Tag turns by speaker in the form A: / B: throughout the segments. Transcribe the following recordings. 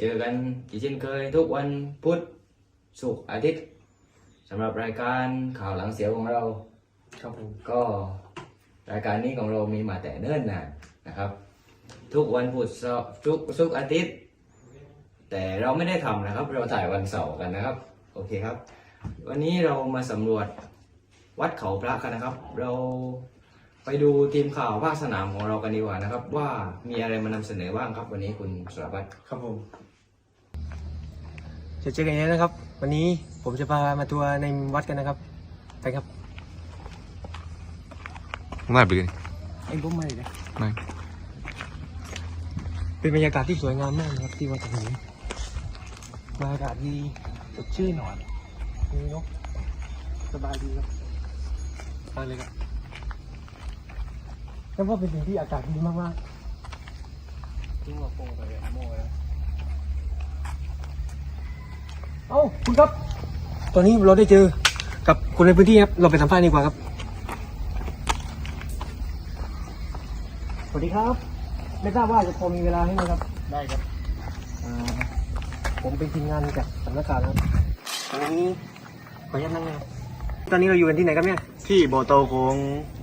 A: เจอกันอีกเช่นเคยทุกวันพุธศุกร์อาทิตย์สำหรับรายการข่าวหลังเสียงของเรา
B: ครับผม
A: ก็รายการนี้ของเรามีมาแต่เนิ่นนานนะครับ ทุกวันพุธเสาร์ศุกร์อาทิตย์ แต่เราไม่ได้ทำนะครับ เราถ่ายวันเสาร์กันนะครับ โอเคครับ วันนี้เรามาสำรวจวัดเขาพระกันนะครับ เราไปดูทีมข่าวภาคสนามของเรากันดีกว่านะครับ ว่ามีอะไรมานำเสนอบ้างครับ วันนี้คุณสรวัตร
B: ครับผม จะเจอกันอีกแล้วนะครับ วันนี้ผมจะพามาทัวร์ในวัดกันนะครับ ไปครับ
C: ง่ายไปเลย
B: ไอ้ผมไม่เลย
C: ไม่
B: เป็นบรรยากาศที่สวยงามมากนะครับที่วัดแห่งนี้บรรยากาศดีสดชื่นหน่อยมีนกสบายดีครับไปเลยครับแล้วว่าเป็นสิ่งที่อากาศดีมากๆทิ้งว่าโปงไปโม่แล้ว เอ้าคุณครับ ตอนนี้เราได้เจอกับคนในพื้นที่ครับ เราไปสัมภาษณ์ดีกว่าครับ สวัสดีครับ ไม่ทราบว่าจะพอมีเวลาให้ไหมครับ ได้ครับ ผมเป็นทีมงานจากสำนักข่าวนะครับตอนนี้ขออนุญาตนั่งนะครับตอนนี้เราอยู่กันที่ไหนครับเนี่ย
D: ที่บ่อเตาของ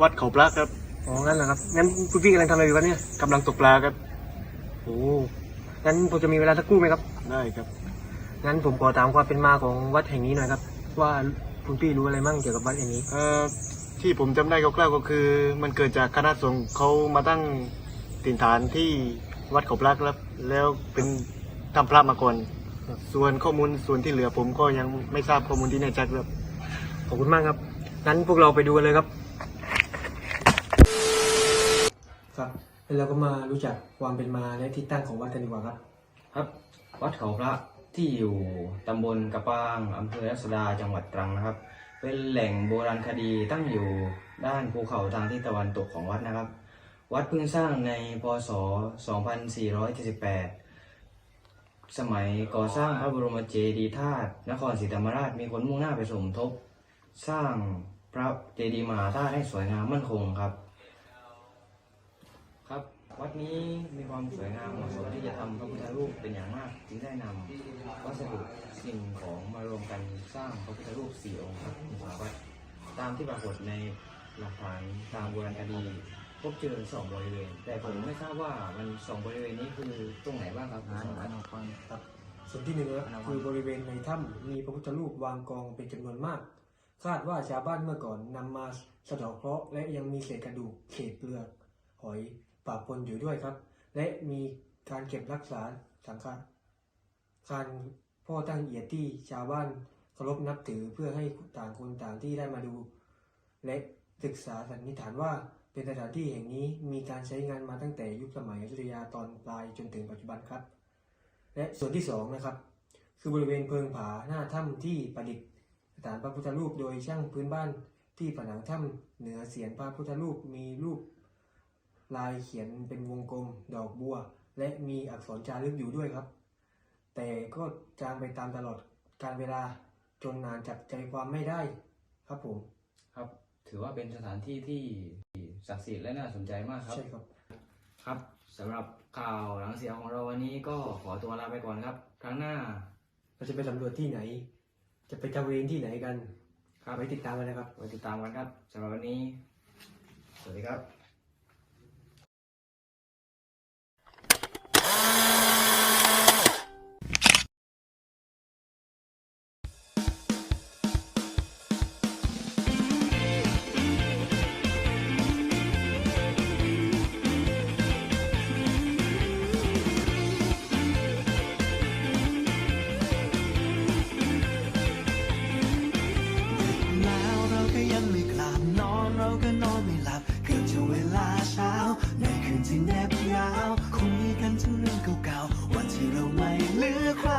D: วัดเขาพระครับ
B: อ๋อ งั้นเหรอครับ งั้นคุณพี่กำลังทำอะไรอยู่ครับเนี่ย
D: กำลังตกปลาครับ
B: โอ้ งั้นผมจะมีเวลาสักครู่ไหมครับ
D: ได้ครับ
B: งั้นผมขอถามความเป็นมาของวัดแห่งนี้หน่อยครับ ว่าคุณพี่รู้อะไรมั่งเกี่ยวกับวัดแห่งนี้
D: เอ่อที่ผมจำได้คร่าวๆก็คือ มันเกิดจากคณะสงฆ์เขามาตั้งถิ่นฐานที่วัดเขาพระครับแล้วเป็นทำพระมาก่อน ส่วนข้อมูลส่วนที่เหลือผมก็ยังไม่ทราบข้อมูลที่แน่ชัดครับ
B: ขอบคุณมากครับงั้นพวกเราไปดูกันเลยครับ ครับแล้วเราก็มารู้จักความเป็นมาและที่ตั้งของวัดกันดีกว่าครับ
A: ครับ วัดเขาพระ ที่อยู่ตำบลกระปางอำเภอรัศดาจังหวัดตรังนะครับ เป็นแหล่งโบราณคดีตั้งอยู่ด้านภูเขาทางทิศตะวันตกของวัดนะครับ วัดเพิ่งสร้างในพศ 2478 สมัยก่อสร้างพระบรมเจดีย์ธาตุนครศรีธรรมราชมีคนมุ่งหน้าไปสมทบ สร้างพระเจดีย์มหาธาตุให้สวยงามมั่นคงครับครับ วัดนี้มีความสวยงามเหมาะสมที่จะทำพระพุทธรูปเป็นอย่างมากจึงได้นำวัสดุสิ่งของมารวมกันสร้างพระพุทธรูปสี่องค์ครับในวัดตามที่ปรากฏในหลักฐานตามโบราณคดีพบเจอสองบริเวณ แต่ผมไม่ทราบว่ามันสองบริเวณนี้คือตรงไหนบ้างครับคุณสารวัตร
B: ครับส่วนที่หนึ่งนะครับคือบริเวณในถ้ำมีพระพุทธรูปวางกองเป็นจำนวนมาก คาดว่าชาวบ้านเมื่อก่อนนำมาสะเดอกเคราะห์และยังมีเศษกระดูกเศษเปลือกหอย ปะปนอยู่ด้วยครับ และมีการเก็บรักษาสังฆทานพ่อตั้งเอียดที่ชาวบ้านเคารพนับถือเพื่อให้ต่างคนต่างที่ได้มาดู และศึกษาสันนิษฐานว่าเป็นสถานที่แห่งนี้มีการใช้งานมาตั้งแต่ยุคสมัยอยุธยาตอนปลายจนถึงปัจจุบันครับ และส่วนที่สองนะครับ คือบริเวณเพิงผาหน้าถ้ำที่ประดิษฐานพระพุทธรูปโดยช่างพื้นบ้านที่ผนังถ้ำเหนือเสียนพระพุทธรูปมีรูป ลายเขียนเป็นวงกลมดอกบัว และมีอักษรจารึกอยู่ด้วยครับ แต่ก็จางไปตามตลอดการเวลาจนนานจับใจความไม่ได้ครับผม
A: ครับ ถือว่าเป็นสถานที่ที่ศักดิ์สิทธิ์และน่าสนใจมากครับ
B: ใช่ครับ
A: ครับสำหรับข่าวหลังเสียงของเราวันนี้ก็ขอตัวลาไปก่อนครับ ครั้งหน้า
B: เราจะไปสำรวจที่ไหน จะไปตระเวนที่ไหนกัน
A: ครับ
B: ไว้ติดตามกันนะครับ
A: ไว้ติดตามกันครับสำหรับวันนี้ สวัสดีครับ
D: เช้า ในคืนที่แนบยาวคุยกันถึงเรื่องเก่าๆวันที่เราไม่เหลือใคร